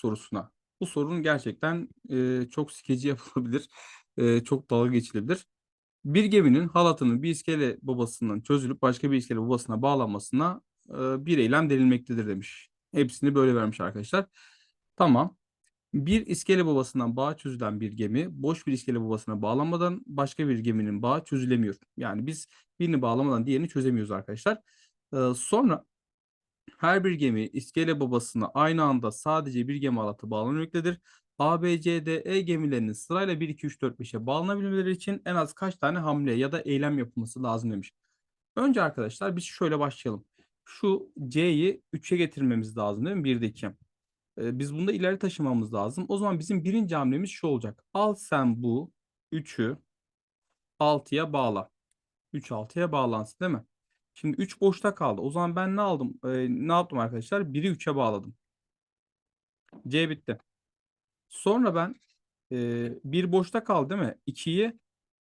sorusuna. Bu sorunun gerçekten e, çok skeci yapılabilir. E, çok dalga geçilebilir. Bir geminin halatının bir iskele babasından çözülüp başka bir iskele babasına bağlanmasına e, bir eylem denilmektedir demiş. Hepsini böyle vermiş arkadaşlar. Tamam. Bir iskele babasından bağ çözülen bir gemi boş bir iskele babasına bağlanmadan başka bir geminin bağı çözülemiyor. Yani biz birini bağlamadan diğerini çözemiyoruz arkadaşlar. Ee, sonra her bir gemi iskele babasına aynı anda sadece bir gemi halatı bağlanmaktadır. A, B, C, D, E gemilerinin sırayla 1, 2, 3, 4, 5'e bağlanabilmeleri için en az kaç tane hamle ya da eylem yapılması lazım demiş. Önce arkadaşlar biz şöyle başlayalım. Şu C'yi 3'e getirmemiz lazım değil mi? 1'de 2. Ee, biz bunu da ileri taşımamız lazım. O zaman bizim birinci hamlemiz şu olacak. Al sen bu 3'ü 6'ya bağla. 3 6'ya bağlansın değil mi? Şimdi 3 boşta kaldı. O zaman ben ne aldım? Ee, ne yaptım arkadaşlar? 1'i 3'e bağladım. C bitti. Sonra ben e, 1 boşta kaldı değil mi? 2'yi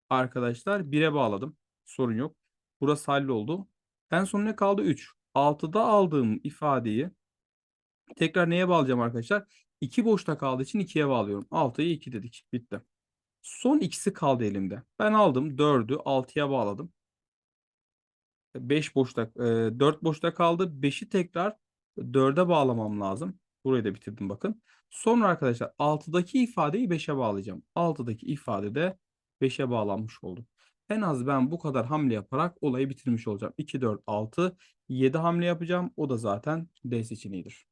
arkadaşlar 1'e bağladım. Sorun yok. Burası halloldu. En son ne kaldı? 3. 6'da aldığım ifadeyi tekrar neye bağlayacağım arkadaşlar? 2 boşta kaldığı için 2'ye bağlıyorum. 6'yı 2 dedik. Bitti. Son ikisi kaldı elimde. Ben aldım 4'ü 6'ya bağladım. 5 boşta, e, 4 boşta kaldı. 5'i tekrar 4'e bağlamam lazım. Burayı da bitirdim bakın. Sonra arkadaşlar 6'daki ifadeyi 5'e bağlayacağım. 6'daki ifade de 5'e bağlanmış oldu. En az ben bu kadar hamle yaparak olayı bitirmiş olacağım. 2, 4, 6, 7 hamle yapacağım. O da zaten D seçeneğidir.